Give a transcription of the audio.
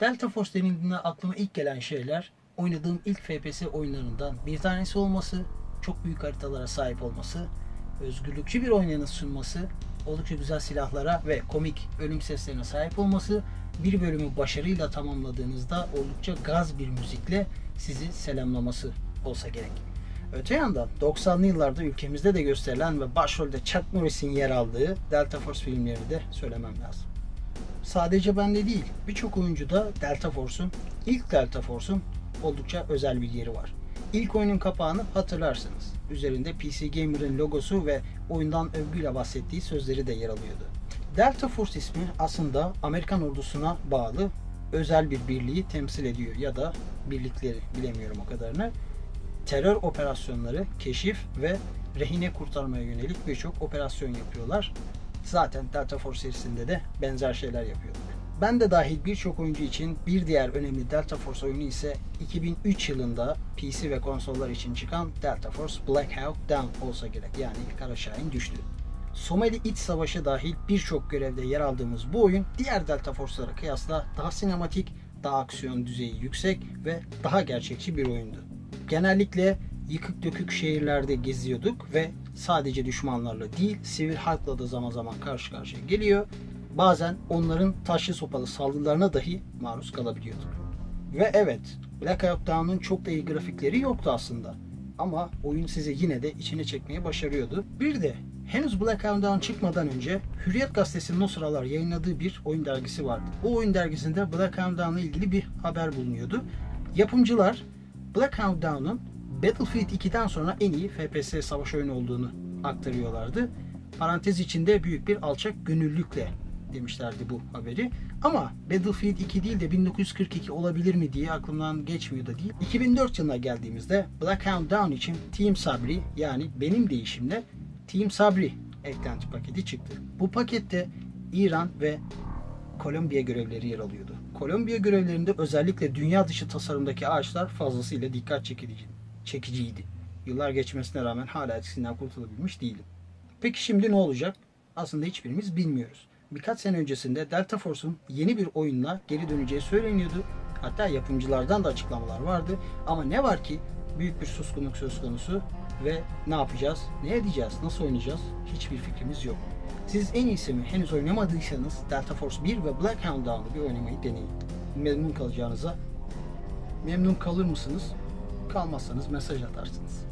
Delta Force denildiğinde aklıma ilk gelen şeyler oynadığım ilk FPS oyunlarından bir tanesi olması, çok büyük haritalara sahip olması, özgürlükçü bir oynanış sunması, oldukça güzel silahlara ve komik ölüm seslerine sahip olması, bir bölümü başarıyla tamamladığınızda oldukça gaz bir müzikle sizi selamlaması olsa gerek. Öte yandan 90'lı yıllarda ülkemizde de gösterilen ve başrolde Chuck Norris'in yer aldığı Delta Force filmlerini de söylemem lazım. Sadece bende değil, birçok oyuncuda Delta Force'un, ilk Delta Force'un oldukça özel bir yeri var. İlk oyunun kapağını hatırlarsınız. Üzerinde PC Gamer'ın logosu ve oyundan övgüyle bahsettiği sözleri de yer alıyordu. Delta Force ismi aslında Amerikan ordusuna bağlı özel bir birliği temsil ediyor ya da birlikleri bilemiyorum o kadarını. Terör operasyonları, keşif ve rehine kurtarmaya yönelik birçok operasyon yapıyorlar. Zaten Delta Force serisinde de benzer şeyler yapıyorlar. Ben de dahil birçok oyuncu için bir diğer önemli Delta Force oyunu ise 2003 yılında PC ve konsollar için çıkan Delta Force Black Hawk Down olsa gerek yani Kara Şahin düştü. Somali İç Savaşı dahil birçok görevde yer aldığımız bu oyun diğer Delta Force'lara kıyasla daha sinematik, daha aksiyon düzeyi yüksek ve daha gerçekçi bir oyundu. Genellikle yıkık dökük şehirlerde geziyorduk ve sadece düşmanlarla değil sivil halkla da zaman zaman karşı karşıya geliyor. Bazen onların taşlı sopalı saldırılarına dahi maruz kalabiliyorduk. Ve evet, Black Hawk Down'un çok da iyi grafikleri yoktu aslında. Ama oyun sizi yine de içine çekmeye başarıyordu. Bir de henüz Black Hawk Down çıkmadan önce Hürriyet Gazetesi'nin o sıralar yayınladığı bir oyun dergisi vardı. O oyun dergisinde Black Hawk Down'la ilgili bir haber bulunuyordu. Yapımcılar Black Hawk Down'un Battlefield 2'den sonra en iyi FPS savaş oyunu olduğunu aktarıyorlardı. Parantez içinde büyük bir alçak gönüllülükle demişlerdi bu haberi. Ama Battlefield 2 değil de 1942 olabilir mi diye aklımdan geçmiyor da değil. 2004 yılına geldiğimizde Black Hawk Down için Team Sabri yani benim deyişimle Team Sabri eklenti paketi çıktı. Bu pakette İran ve Kolombiya görevleri yer alıyordu. Kolombiya görevlerinde özellikle dünya dışı tasarımdaki ağaçlar fazlasıyla dikkat çekici, çekiciydi. Yıllar geçmesine rağmen hala etkisinden kurtulabilmiş değilim. Peki şimdi ne olacak? Aslında hiçbirimiz bilmiyoruz. Birkaç sene öncesinde Delta Force'un yeni bir oyunla geri döneceği söyleniyordu. Hatta yapımcılardan da açıklamalar vardı. Ama ne var ki büyük bir suskunluk söz konusu ve ne yapacağız, ne edeceğiz, nasıl oynayacağız hiçbir fikrimiz yok. Siz en iyisi mi henüz oynamadıysanız Delta Force 1 ve Black Hound Down'u bir oynamayı deneyin. Memnun kalacağınıza memnun kalır mısınız? Kalmazsanız mesaj atarsınız.